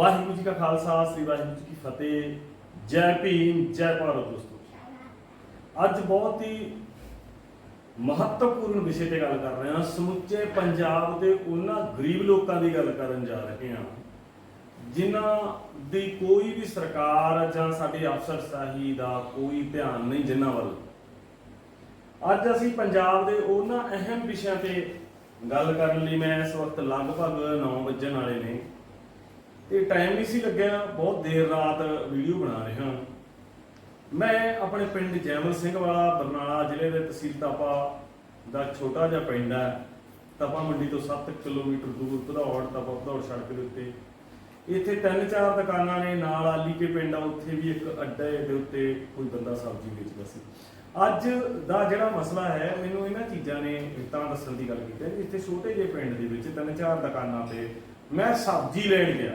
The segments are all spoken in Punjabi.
ਵਾਹਿਗੁਰੂ ਜੀ ਕਾ ਖਾਲਸਾ, ਸ੍ਰੀ ਵਾਹਿਗੁਰੂ ਜੀ ਕੀ ਫਤਿਹ। ਜੈ ਭੀਮ, ਜੈ ਭਾਰਤ ਦੋਸਤੋ। ਅੱਜ ਬਹੁਤ ਹੀ ਮਹੱਤਵਪੂਰਨ ਵਿਸ਼ੇ ਤੇ ਗੱਲ ਕਰ ਰਹੇ ਹਾਂ। ਸਮੁੱਚੇ ਪੰਜਾਬ ਦੇ ਉਹਨਾਂ ਗਰੀਬ ਲੋਕਾਂ ਦੀ ਗੱਲ ਕਰਨ ਜਾ ਰਹੇ ਹਾਂ। ਜਿਨ੍ਹਾਂ ਦੀ ਕੋਈ ਵੀ ਸਰਕਾਰ ਜਾਂ ਸਾਡੇ ਅਫਸਰਸ਼ਾਹੀ ਦਾ ਕੋਈ ਧਿਆਨ ਨਹੀਂ ਜਿਨ੍ਹਾਂ ਵੱਲ। ਅੱਜ ਅਸੀਂ ਪੰਜਾਬ ਦੇ ਉਹਨਾਂ ਅਹਿਮ ਵਿਸ਼ਿਆਂ ਤੇ ਗੱਲ ਕਰਨ ਲਈ ਮੈਂ ਇਸ ਵਕਤ ਲਗਭਗ 9 ਵਜਣ ਵਾਲੇ ਨੇ। ਤੇ ਟਾਈਮ ਨਹੀਂ ਸੀ ਲੱਗਿਆ, ਬਹੁਤ ਦੇਰ ਰਾਤ ਵੀਡੀਓ ਬਣਾ ਰਿਹਾ। ਮੈਂ ਆਪਣੇ ਪਿੰਡ ਜੈਮਲ ਸਿੰਘ ਵਾਲਾ, ਬਰਨਾਲਾ ਜ਼ਿਲ੍ਹੇ ਦੇ ਤਹਿਸੀਲ ਤਪਾ ਦਾ ਛੋਟਾ ਜਿਹਾ ਪਿੰਡ ਹੈ। ਤਪਾ ਮੰਡੀ ਤੋਂ 7 ਕਿਲੋਮੀਟਰ ਦੂਰ, ਭਦੌੜ, ਤਪਾ, ਭਦੌੜ ਸੜਕ ਦੇ ਉੱਤੇ। ਇੱਥੇ ਤਿੰਨ ਚਾਰ ਦੁਕਾਨਾਂ ਨੇ, ਨਾਲ ਆਲੀ ਕੇ ਪਿੰਡ ਆ, ਉੱਥੇ ਵੀ ਇੱਕ ਅੱਡੇ ਦੇ ਉੱਤੇ ਕੋਈ ਬੰਦਾ ਸਬਜ਼ੀ ਵੇਚਦਾ ਸੀ। ਅੱਜ ਦਾ ਜਿਹੜਾ ਮਸਲਾ ਹੈ, ਮੈਨੂੰ ਇਹਨਾਂ ਚੀਜ਼ਾਂ ਨੇ ਤਾਂ ਦੱਸਣ ਦੀ ਗੱਲ ਕੀਤੀ ਹੈ ਕਿ ਇੱਥੇ ਛੋਟੇ ਜਿਹੇ ਪਿੰਡ ਦੇ ਵਿੱਚ ਤਿੰਨ ਚਾਰ ਦੁਕਾਨਾਂ ਤੇ ਮੈਂ ਸਬਜ਼ੀ ਲੈਣ ਗਿਆ।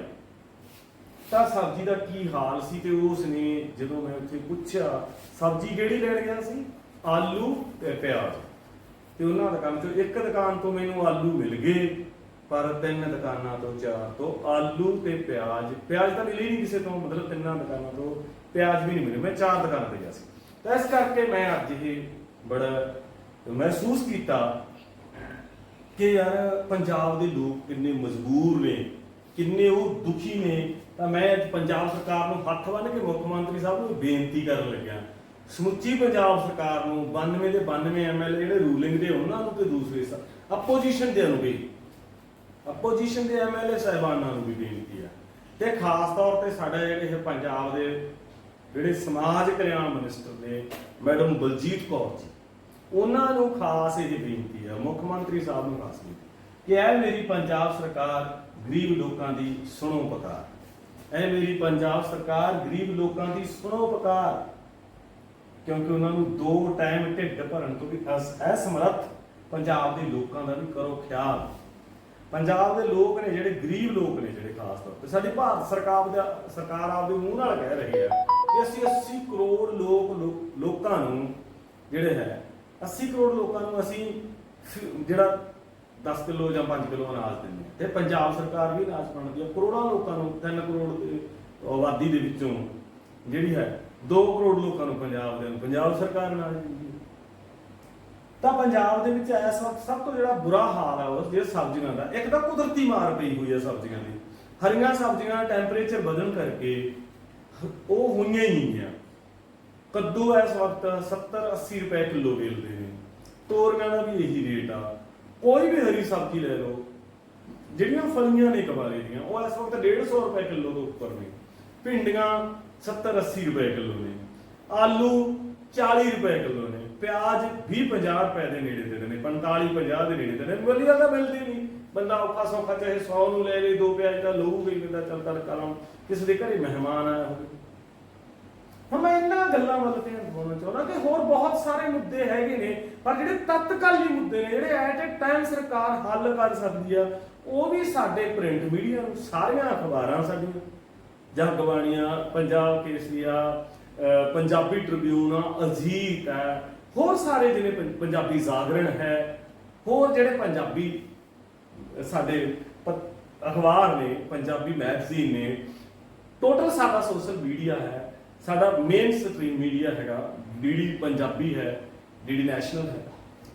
ਤਾਂ ਸਬਜ਼ੀ ਦਾ ਕੀ ਹਾਲ ਸੀ ਤੇ ਉਸ ਨੇ ਜਦੋਂ ਮੈਂ ਉੱਥੇ ਪੁੱਛਿਆ, ਸਬਜ਼ੀ ਕਿਹੜੀ ਲੈਣ ਗਿਆ ਸੀ? ਆਲੂ ਤੇ ਪਿਆਜ਼। ਤੇ ਉਹਨਾਂ ਦੁਕਾਨ ਚੋਂ ਇੱਕ ਦੁਕਾਨ ਤੋਂ ਮੈਨੂੰ ਆਲੂ ਮਿਲ ਗਏ, ਪਰ ਤਿੰਨ ਦੁਕਾਨਾਂ ਤੋਂ ਚਾਰ ਤੋਂ ਆਲੂ ਤੇ ਪਿਆਜ਼। ਪਿਆਜ਼ ਤਾਂ ਮਿਲੇ ਹੀ ਨਹੀਂ ਕਿਸੇ ਤੋਂ, ਮਤਲਬ ਤਿੰਨਾਂ ਦੁਕਾਨਾਂ ਤੋਂ ਪਿਆਜ਼ ਵੀ ਨਹੀਂ ਮਿਲੇ। ਮੈਂ ਚਾਰ ਦੁਕਾਨਾਂ ਤੇ ਗਿਆ ਸੀ। ਤਾਂ ਇਸ ਕਰਕੇ ਮੈਂ ਅੱਜ ਇਹ ਬੜਾ ਮਹਿਸੂਸ ਕੀਤਾ ਕਿ ਯਾਰ ਪੰਜਾਬ ਦੇ ਲੋਕ ਕਿੰਨੇ ਮਜਬੂਰ ਨੇ। ਕਿੰਨੇ ਉਹ ਦੁਖੀ ਨੇ, ਤਾਂ ਮੈਂ ਅੱਜ ਪੰਜਾਬ ਸਰਕਾਰ ਨੂੰ ਹੱਥ ਬੰਨ੍ਹ ਕੇ ਮੁੱਖ ਮੰਤਰੀ ਸਾਹਿਬ ਨੂੰ ਬੇਨਤੀ ਕਰਨ ਲੱਗਿਆ। ਸਮੁੱਚੀ ਪੰਜਾਬ ਸਰਕਾਰ ਨੂੰ 92 ਦੇ 92 ਐਮਐਲਏ ਜਿਹੜੇ ਰੂਲਿੰਗ ਦੇ, ਉਹਨਾਂ ਨੂੰ ਤੇ ਦੂਸਰੇ ਆਪੋਜੀਸ਼ਨ ਦੇ ਨੂੰ ਵੀ। ਆਪੋਜੀਸ਼ਨ ਦੇ ਐਮਐਲਏ ਸਾਹਿਬਾਨਾਂ ਨੂੰ ਵੀ ਬੇਨਤੀ ਆ। ਤੇ ਖਾਸ ਤੌਰ ਤੇ ਸਾਡੇ ਜਿਹੜੇ ਇਹ ਪੰਜਾਬ ਦੇ ਜਿਹੜੇ ਸਮਾਜ ਕਲਿਆਣ ਮਿਨਿਸਟਰ ਨੇ, ਮੈਡਮ ਬਲਜੀਤ ਕੌਰ ਜੀ, ਉਹਨਾਂ ਨੂੰ ਖਾਸ ਇਹ ਬੇਨਤੀ ਆ, ਮੁੱਖ ਮੰਤਰੀ ਸਾਹਿਬ ਨੂੰ ਖਾਸ ਬੇਨਤੀ। ਕਿ ਇਹ ਮੇਰੀ ਪੰਜਾਬ ਸਰਕਾਰ ਗਰੀਬ ਲੋਕਾਂ ਦੀ ਸੁਣੋ ਪਕਾਰ। ਇਹ ਮੇਰੀ ਪੰਜਾਬ ਸਰਕਾਰ ਗਰੀਬ ਲੋਕਾਂ ਦੀ ਸੁਣੋ ਪਕਾਰ। ਕਿਉਂਕਿ ਉਹਨਾਂ ਨੂੰ ਦੋ ਟਾਈਮ ਢਿੱਡ ਭਰਨ ਤੋਂ ਵੀ ਅਸ- ਅਸਮਰੱਥ ਪੰਜਾਬ ਦੇ ਲੋਕਾਂ ਦਾ ਵੀ ਕਰੋ ਖਿਆਲ। ਪੰਜਾਬ ਦੇ ਲੋਕ ਨੇ ਜਿਹੜੇ ਗਰੀਬ ਲੋਕ ਨੇ ਜਿਹੜੇ ਖਾਸ ਤੌਰ ਤੇ, ਸਾਡੀ ਭਾਰਤ ਸਰਕਾਰ ਦਾ, ਸਰਕਾਰ ਆਪਦੇ ਮੂੰਹ ਨਾਲ ਕਹਿ ਰਹੀ ਹੈ ਕਿ ਅਸੀਂ 80 ਕਰੋੜ ਲੋਕ, ਲੋਕਾਂ ਨੂੰ ਜਿਹੜੇ ਹੈ 80 ਕਰੋੜ ਲੋਕਾਂ ਨੂੰ ਅਸੀਂ ਜਿਹੜਾ 10 ਕਿਲੋ ਜਾਂ 5 ਕਿਲੋ ਅਨਾਜ ਦਿੰਦੇ ਤੇ ਪੰਜਾਬ ਸਰਕਾਰ ਵੀ ਅਨਾਜ ਵੰਡਦੀ ਹੈ ਕਰੋੜਾਂ ਲੋਕਾਂ ਨੂੰ 3 ਕਰੋੜ ਦੀ ਆਬਾਦੀ ਦੇ ਵਿੱਚੋਂ ਜਿਹੜੀ ਹੈ 2 ਕਰੋੜ ਲੋਕਾਂ ਨੂੰ ਪੰਜਾਬ ਦੇ ਪੰਜਾਬ ਸਰਕਾਰ ਅਨਾਜ ਦਿੰਦੀ ਹੈ। ਤਾਂ ਪੰਜਾਬ ਦੇ ਵਿੱਚ ਇਸ ਵਕਤ ਸਭ ਤੋਂ ਜਿਹੜਾ ਬੁਰਾ ਹਾਲ ਹੈ ਉਹ ਜਿਹੜਾ ਸਬਜ਼ੀਆਂ ਦਾ, ਇੱਕ ਤਾਂ ਕੁਦਰਤੀ ਮਾਰ ਪਈ ਹੋਈ ਹੈ ਸਬਜ਼ੀਆਂ ਦੀ। ਹਰੀਆਂ ਸਬਜ਼ੀਆਂ ਟੈਂਪਰੇਚਰ ਵਧਣ ਕਰਕੇ ਉਹ ਹੋਈਆਂ ਹੀ ਨਹੀਂ ਆ। ਕੱਦੂ ਇਸ ਵਕਤ 70 80 ਰੁਪਏ ਕਿਲੋ ਵੇਚਦੇ ਨੇ। ਤੋਰੀਆਂ ਦਾ ਵੀ ਇਹੀ ਰੇਟ ਆ। ਕੋਈ ਵੀ ਹਰੀ ਸਬਜ਼ੀ ਲੈ ਲਓ, ਜਿਹੜੀਆਂ ਫਲੀਆਂ ਨੇ ਕਬਾਲੇ ਦੀਆਂ, ਉਹ ਇਸ ਵਕਤ 150 ਰੁਪਏ ਕਿਲੋ ਤੋਂ ਉੱਪਰ ਨੇ। ਭਿੰਡੀਆਂ 70 80 ਰੁਪਏ ਕਿਲੋ ਨੇ। ਆਲੂ 40 ਰੁਪਏ ਕਿਲੋ ਨੇ। ਪਿਆਜ਼ 20 50 ਰੁਪਏ ਦੇ ਨੇੜੇ ਦੇ ਨੇ 45 50 ਦੇ ਨੇੜੇ ਦੇ ਨੇ। ਵਧੀਆ ਤਾਂ ਮਿਲਦੀ ਨਹੀਂ। ਬੰਦਾ ਔਖਾ ਸੌਖਾ ਚਾਹੇ 100 ਨੂੰ ਲੈ ਲੇ, ਦੋ ਪਿਆਜ਼ ਤਾਂ ਲਊਗਾ ਹੀ ਬੰਦਾ ਚੱਲ ਤੜਕਾ ਲਾਉਂ। ਕਿਸੇ ਦੇ ਘਰੇ ਮਹਿਮਾਨ ਆਇਆ ਹੋਵੇ। ਹੁਣ ਮੈਂ ਇਹਨਾਂ ਗੱਲਾਂ ਵੱਲ ਧਿਆਨ ਦਿਵਾਉਣਾ ਚਾਹੁੰਦਾ ਕਿ ਹੋਰ ਬਹੁਤ ਸਾਰੇ ਮੁੱਦੇ ਹੈਗੇ ਨੇ ਪਰ ਜਿਹੜੇ ਤਤਕਾਲੀ ਮੁੱਦੇ ਨੇ ਜਿਹੜੇ ਐਟ ਅ ਟਾਈਮ ਸਰਕਾਰ ਹੱਲ ਕਰ ਸਕਦੀ ਆ ਉਹ ਵੀ ਸਾਡੇ ਪ੍ਰਿੰਟ ਮੀਡੀਆ ਨੂੰ ਸਾਰੀਆਂ ਅਖਬਾਰਾਂ ਸਾਡੀਆਂ। ਜਗਬਾਣੀਆਂ ਪੰਜਾਬ ਕੇਸਰੀਆ ਅਹ ਪੰਜਾਬੀ ਟ੍ਰਿਬਿਊਨ ਆ, ਅਜੀਤ ਹੈ ਹੋਰ ਸਾਰੇ ਜਿਹੜੇ ਪੰਜਾਬੀ ਜਾਗਰਣ ਹੈ ਹੋਰ ਜਿਹੜੇ ਪੰਜਾਬੀ ਸਾਡੇ ਅਖਬਾਰ ਨੇ ਪੰਜਾਬੀ ਮੈਗਜ਼ੀਨ ਨੇ ਟੋਟਲ ਸਾਡਾ ਸੋਸ਼ਲ ਮੀਡੀਆ ਹੈ। ਸਾਡਾ ਮੇਨ ਸਟ੍ਰੀਮ ਮੀਡੀਆ ਹੈਗਾ ਡੀਡੀ ਪੰਜਾਬੀ ਹੈ ਡੀਡੀ ਨੈਸ਼ਨਲ ਹੈ।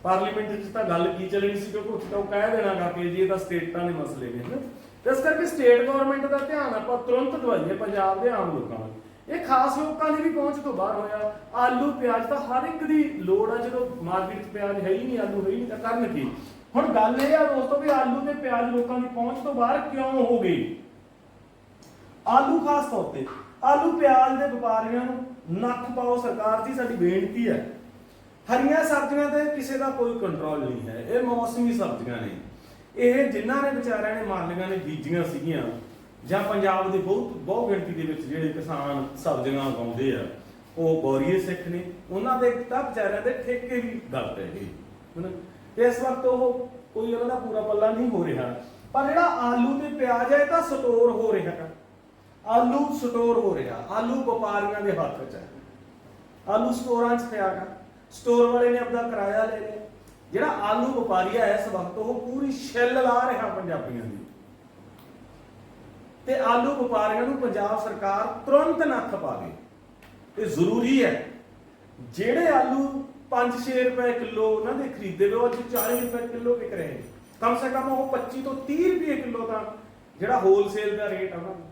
ਪਾਰਲੀਮੈਂਟ ਵਿੱਚ ਤਾਂ ਗੱਲ ਕੀ ਚੱਲਣੀ ਸੀ ਕਿਉਂਕਿ ਉੱਥੇ ਤਾਂ ਉਹ ਕਹਿ ਦੇਣਾਗਾ ਕਿ ਜੀ ਇਹ ਤਾਂ ਸਟੇਟਾਂ ਦੇ ਮਸਲੇ ਨੇ, ਹਨਾ? ਇਸ ਕਰਕੇ ਸਟੇਟ ਗਵਰਨਮੈਂਟ ਦਾ ਧਿਆਨ ਆਪਾਂ ਤੁਰੰਤ ਦਵਾਈਏ ਪੰਜਾਬ ਦੇ ਆਮ ਲੋਕਾਂ ਨੂੰ ਇਹ ਖਾਸ ਲੋਕਾਂ ਦੀ ਵੀ ਪਹੁੰਚ ਤੋਂ ਬਾਹਰ ਹੋਇਆ। ਆਲੂ, ਪਿਆਜ਼ ਤਾਂ ਹਰ ਇੱਕ ਦੀ ਲੋੜ ਆ, ਜਦੋਂ ਮਾਰਕੀਟ 'ਚ ਪਿਆਜ਼ ਹੈ ਹੀ ਨਹੀਂ, ਆਲੂ ਹੈ ਹੀ ਨਹੀਂ, ਤਾਂ ਕਰਨ ਕੀ? ਹੁਣ ਗੱਲ ਇਹ ਆ ਦੋਸਤੋ ਵੀ ਆਲੂ ਤੇ ਪਿਆਜ਼ ਲੋਕਾਂ ਦੀ ਪਹੁੰਚ ਤੋਂ ਬਾਹਰ ਕਿਉਂ ਹੋ ਗਈ ਆਲੂ ਖਾਸ ਤੌਰ ਤੇ। ਆਲੂ ਪਿਆਜ਼ ਦੇ ਵਪਾਰੀਆਂ ਨੂੰ ਨੱਥ ਪਾਓ ਸਰਕਾਰ ਜੀ ਸਾਡੀ ਬੇਨਤੀ ਹੈ। ਹਰੀਆਂ ਸਬਜ਼ੀਆਂ ਤੇ ਕਿਸੇ ਦਾ ਕੋਈ ਕੰਟਰੋਲ ਨਹੀਂ ਹੈ। ਇਹ ਮੌਸਮੀ ਸਬਜ਼ੀਆਂ ਨੇ। ਇਹ ਜਿਨ੍ਹਾਂ ਨੇ ਵਿਚਾਰਿਆਂ ਨੇ ਮਾਲੀਆਂ ਨੇ ਬੀਜੀਆਂ ਸੀਗੀਆਂ ਜਾਂ ਪੰਜਾਬ ਦੇ ਬਹੁਤ ਬਹੁ ਗਿਣਤੀ ਦੇ ਵਿੱਚ ਜਿਹੜੇ ਕਿਸਾਨ ਸਬਜ਼ੀਆਂ ਉਗਾਉਂਦੇ ਆ, ਉਹ ਬੋਰੀਏ ਸਿੱਖ ਨੇ। ਉਹਨਾਂ ਦੇ ਤਾਂ ਵਿਚਾਰਿਆਂ ਦੇ ਠੇਕੇ ਵੀ ਗੱਲ ਪੈ ਗਈ ਹਨਾ? ਇਸ ਵਕਤ ਉਹ ਕੋਈ ਉਹਨਾਂ ਦਾ ਪੂਰਾ ਪੱਲਾ ਨਹੀਂ ਹੋ ਰਿਹਾ। ਪਰ ਜਿਹੜਾ ਆਲੂ ਤੇ ਪਿਆਜ਼ ਹੈ, ਇਹ ਤਾਂ ਸਟੋਰ ਹੋ ਰਿਹਾ। ਹੈ ਆਲੂ ਸਟੋਰ ਹੋ ਰਿਹਾ। ਆਲੂ ਵਪਾਰੀਆਂ ਦੇ ਹੱਥ 'ਚ ਹੈ। ਆਲੂ ਸਟੋਰਾਂ 'ਚ ਪਿਆ ਗਾ ਸਟੋਰ ਵਾਲੇ ਨੇ ਆਪਦਾ ਕਿਰਾਇਆ ਲੈ ਲਿਆ। ਜਿਹੜਾ ਆਲੂ ਵਪਾਰੀ ਹੈ ਇਸ ਵਕਤ, ਉਹ ਪੂਰੀ ਛਿੱਲ ਲਾ ਰਿਹਾ ਪੰਜਾਬੀਆਂ ਦੀ। ਤੇ ਆਲੂ ਵਪਾਰੀਆਂ ਨੂੰ ਪੰਜਾਬ ਸਰਕਾਰ ਤੁਰੰਤ ਨੱਥ ਪਾਵੇ ਇਹ ਜ਼ਰੂਰੀ ਹੈ। ਜਿਹੜੇ ਆਲੂ 5-6 ਰੁਪਏ ਕਿਲੋ ਉਹਨਾਂ ਦੇ ਖਰੀਦੇ ਵੇ, ਉਹ ਅੱਜ 40 ਰੁਪਏ ਕਿਲੋ ਵਿਕ ਰਹੇ ਨੇ। ਕਮ ਸੇ ਕਮ ਉਹ 25 ਤੋਂ 30 ਰੁਪਏ ਕਿਲੋ ਦਾ ਜਿਹੜਾ ਹੋਲਸੇਲ ਦਾ ਰੇਟ ਆ ਉਹਨਾਂ ਦਾ।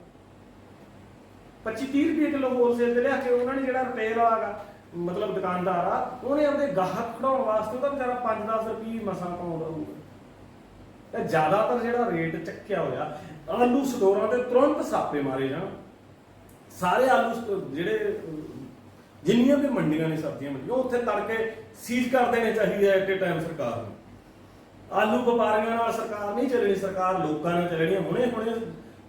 25-30 ਰੁਪਏ ਕਿਲੋ ਹੋਲਸੇਲ ਤੇ ਲਿਆ ਕੇ ਉਹਨਾਂ ਨੇ ਜਿਹੜਾ ਰਿਟੇਲ ਵਾਲਾ ਮਤਲਬ ਦੁਕਾਨਦਾਰ ਆ, ਉਹਨੇ ਆਪਣੇ ਗਾਹਕ ਖੜਾਉਣ ਵਾਸਤੇ ਉਹਦਾ ਵਿਚਾਰਾ 5-10 ਰੁਪਏ ਮਸਾਂ ਕਮਾਉਂਦਾ ਹੋਊਗਾ। ਤੇ ਜ਼ਿਆਦਾਤਰ ਜਿਹੜਾ ਰੇਟ ਚੱਕਿਆ ਹੋਇਆ, ਆਲੂ ਸਟੋਰਾਂ ਤੇ ਤੁਰੰਤ ਸਾਪੇ ਮਾਰੇ ਜਾਣ। ਸਾਰੇ ਆਲੂ ਜਿਹੜੇ, ਜਿੰਨੀਆਂ ਵੀ ਮੰਡੀਆਂ ਨੇ ਸਬਜ਼ੀਆਂ ਮੰਡੀਆਂ, ਉਹ ਉੱਥੇ ਤੜਕੇ ਸੀਜ਼ ਕਰ ਦੇਣੇ ਚਾਹੀਦੇ ਐਟ ਏ ਟਾਈਮ ਸਰਕਾਰ ਨੂੰ। ਆਲੂ ਵਪਾਰੀਆਂ ਨਾਲ ਸਰਕਾਰ ਨਹੀਂ ਚੱਲਣੀ, ਸਰਕਾਰ ਲੋਕਾਂ ਨਾਲ ਚੱਲਣੀ ਹੁਣੇ ਹੁਣੇ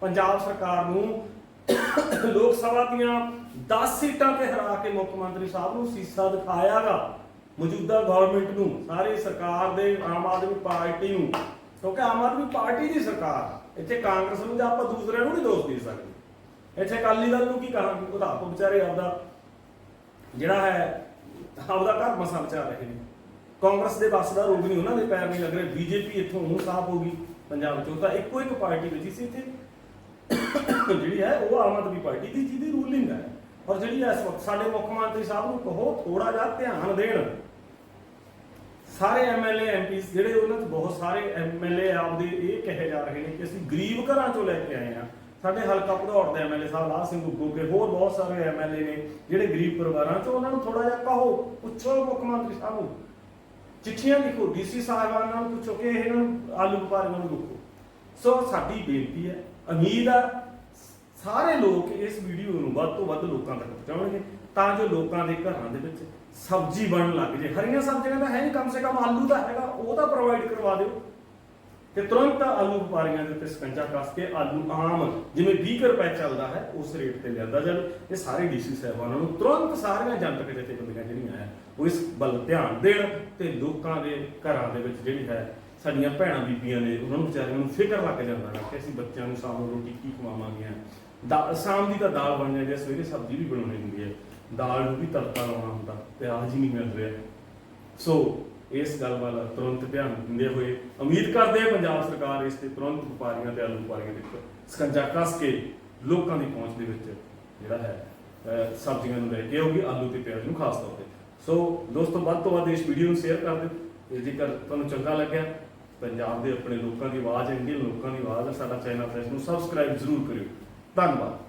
ਪੰਜਾਬ ਸਰਕਾਰ ਨੂੰ ਲੋਕ ਸਭਾ ਦੀਆਂ 10 ਸੀਟਾਂ ਤੇ ਹਰਾ ਕੇ ਮੁੱਖ ਮੰਤਰੀ ਸਾਹਿਬ ਨੂੰ ਸੀਸਾ ਦਿਖਾਇਆਗਾ। ਮੌਜੂਦਾ ਗਵਰਨਮੈਂਟ ਨੂੰ, ਸਾਰੇ ਸਰਕਾਰ ਦੇ, ਆਮ ਆਦਮੀ ਪਾਰਟੀ ਨੂੰ। ਕਿਉਂਕਿ ਆਮ ਆਦਮੀ ਪਾਰਟੀ ਦੀ ਸਰਕਾਰ, ਇੱਥੇ ਕਾਂਗਰਸ ਨੂੰ ਜਾਂ ਆਪਾਂ ਦੂਸਰਿਆਂ ਨੂੰ ਨਹੀਂ ਦੋਸ਼ ਦੇ ਸਕਦੇ। ਇੱਥੇ ਅਕਾਲੀ ਦਲ ਨੂੰ ਕੀ ਕਹਾਂਗੇ? ਉਹ ਤਾਂ ਆਪ ਵਿਚਾਰੇ ਆਪਦਾ, ਜਿਹੜਾ ਹੈ, ਆਪਦਾ ਘਰ ਮਸਾ ਬਚਾ ਰਹੇ ਨੇ। ਕਾਂਗਰਸ ਦੇ ਬੱਸ ਦਾ ਰੋਗ ਨਹੀਂ, ਉਹਨਾਂ ਦੇ ਪੈਰ ਨਹੀਂ ਲੱਗ ਰਹੇ। ਬੀਜੇਪੀ ਇੱਥੋਂ ਹੁਣ ਸਾਫ਼ ਹੋ ਗਈ, ਪੰਜਾਬ ਚੋਂ। ਤਾਂ ਇੱਕੋ ਇੱਕ ਪਾਰਟੀ ਬਚੀ ਸੀ ਇੱਥੇ। ਜਿਹੜੀ ਹੈ, ਉਹ ਆਮ ਆਦਮੀ ਪਾਰਟੀ ਦੀ ਜਿਹਦੀ ਰੂਲਿੰਗ ਹੈ। ਔਰ ਜਿਹੜੀ ਇਸ ਵਕਤ ਸਾਡੇ ਮੁੱਖ ਮੰਤਰੀ ਸਾਹਿਬ ਨੂੰ ਕਹੋ ਥੋੜਾ ਜਿਹਾ ਧਿਆਨ ਦੇਣ। ਸਾਰੇ ਐਮਐਲਏ ਐਮਪੀਸ ਜਿਹੜੇ ਉਹਨਾਂ 'ਚ ਬਹੁਤ ਸਾਰੇ ਐਮਐਲਏ ਆਪਦੇ ਇਹ ਕਹੇ ਜਾ ਰਹੇ ਨੇ ਕਿ ਅਸੀਂ ਗਰੀਬ ਘਰਾਂ ਚੋਂ ਲੈ ਕੇ ਆਏ ਆ ਸਾਡੇ ਹਲਕਾ ਭਦੌੜ ਦੇ ਐਮਐਲਏ ਸਾਹਿਬ ਲਾਹ ਸਿੰਘ ਗੁੱਗੇ ਹੋਰ ਬਹੁਤ ਸਾਰੇ ਐਮਐਲਏ ਨੇ, ਜਿਹੜੇ ਗਰੀਬ ਪਰਿਵਾਰਾਂ ਚੋਂ ਉਹਨਾਂ ਨੂੰ ਥੋੜਾ ਜਿਹਾ ਕਹੋ, ਪੁੱਛੋ ਮੁੱਖ ਮੰਤਰੀ ਸਾਹਿਬ ਨੂੰ। ਚਿੱਠੀਆਂ ਲਿਖੋ ਡੀਸੀ ਸਾਹਿਬਾਨਾਂ ਨੂੰ ਪੁੱਛੋ ਕਿ ਇਹਨਾਂ ਨੂੰ ਆਲੂ ਵਪਾਰੀਆਂ ਨੂੰ ਰੋਕੋ ਸੋ ਸਾਡੀ ਬੇਨਤੀ ਹੈ ਉਮੀਦ ਆ। ਸਾਰੇ ਲੋਕ ਇਸ ਵੀਡੀਓ ਨੂੰ ਵੱਧ ਤੋਂ ਵੱਧ ਲੋਕਾਂ ਤੱਕ ਪਹੁੰਚਾਉਣਗੇ ਤਾਂ ਜੋ ਲੋਕਾਂ ਦੇ ਘਰਾਂ ਦੇ ਵਿੱਚ ਸਬਜ਼ੀ ਬਣਨ ਲੱਗ ਜੇ। ਹਰੀਆਂ ਸਬਜ਼ੀਆਂ ਦਾ ਹੈ ਨਹੀਂ ਕਮ ਸੇ ਕਮ ਆਲੂ ਦਾ ਹੈਗਾ, ਉਹ ਤਾਂ ਪ੍ਰੋਵਾਈਡ ਕਰਵਾ ਦਿਓ। ਤੇ ਤੁਰੰਤ ਆਲੂ ਵਪਾਰੀਆਂ ਦੇ ਉੱਤੇ ਸਕੰਜਾ ਕੱਸ ਕੇ ਆਲੂ ਆਮ, ਜਿਵੇਂ 20 ਕੁ ਰੁਪਏ ਚੱਲਦਾ ਹੈ, ਉਸ ਰੇਟ ਤੇ ਲਿਆਂਦਾ ਜਾਵੇ। ਇਹ ਸਾਰੇ ਡੀਸੀ ਸਾਹਿਬਾਨਾਂ ਨੂੰ ਤੁਰੰਤ ਸਾਰੀਆਂ ਜਨਤਕ ਜਥੇਬੰਦੀਆਂ ਜਿਹੜੀਆਂ ਹੈ, ਉਹ ਇਸ ਵੱਲ ਧਿਆਨ ਦੇਣ ਤੇ ਲੋਕਾਂ ਦੇ ਘਰਾਂ ਦੇ ਵਿੱਚ ਜਿਹੜੀ ਹੈ ਸਾਡੀਆਂ ਭੈਣਾਂ, ਬੀਬੀਆਂ ਨੇ, ਉਹਨਾਂ ਨੂੰ ਵਿਚਾਰਿਆਂ ਨੂੰ ਫਿਕਰ ਲੱਗ ਜਾਂਦਾ ਹੈ ਕਿ ਅਸੀਂ ਬੱਚਿਆਂ ਨੂੰ ਸ਼ਾਮ ਨੂੰ ਰੋਟੀ ਕੀ ਖਵਾਵਾਂਗੇ ਦਾ ਸ਼ਾਮ ਦੀ ਤਾਂ ਦਾਲ ਬਣ ਜਾਂਦੀ ਹੈ, ਸਵੇਰੇ ਸਬਜ਼ੀ ਵੀ ਬਣਾਉਣੀ ਹੁੰਦੀ ਹੈ। ਦਾਲ ਨੂੰ ਵੀ ਤੜਕਾ ਲਾਉਣਾ ਹੁੰਦਾ ਪਿਆਜ਼ ਹੀ ਨਹੀਂ ਮਿਲ ਰਿਹਾ। ਸੋ, ਇਸ ਗੱਲ ਵੱਲ ਤੁਰੰਤ ਧਿਆਨ ਦਿੰਦੇ ਹੋਏ, ਉਮੀਦ ਕਰਦੇ ਹਾਂ ਪੰਜਾਬ ਸਰਕਾਰ ਇਸ ਤੇ ਤੁਰੰਤ ਵਪਾਰੀਆਂ ਤੇ ਆਲੂ ਵਪਾਰੀਆਂ ਦੇ ਉੱਪਰ ਸਕੰਜਾ ਕੱਸ ਕੇ ਲੋਕਾਂ ਦੀ ਪਹੁੰਚ ਦੇ ਵਿੱਚ ਜਿਹੜਾ ਹੈ ਸਬਜ਼ੀਆਂ ਨੂੰ ਲੈ ਕੇ ਆਉਗੀ ਆਲੂ ਤੇ ਪਿਆਜ਼ ਨੂੰ ਖਾਸ ਤੌਰ ਤੇ। ਸੋ, ਦੋਸਤੋ, ਵੱਧ ਤੋਂ ਵੱਧ ਇਸ ਵੀਡੀਓ ਨੂੰ ਸ਼ੇਅਰ ਕਰ ਦਿਓ। ਜੇਕਰ ਤੁਹਾਨੂੰ ਚੰਗਾ ਲੱਗਿਆ ਪੰਜਾਬ ਦੇ ਆਪਣੇ ਲੋਕਾਂ ਦੀ ਆਵਾਜ਼ ਹੈ, ਇੰਡੀਅਨ ਲੋਕਾਂ ਦੀ ਆਵਾਜ਼ ਹੈ, ਸਾਡਾ ਚੈਨਲ ਹੈ ਇਸ ਨੂੰ ਸਬਸਕ੍ਰਾਈਬ ਜ਼ਰੂਰ ਕਰਿਓ। ਧੰਨਵਾਦ।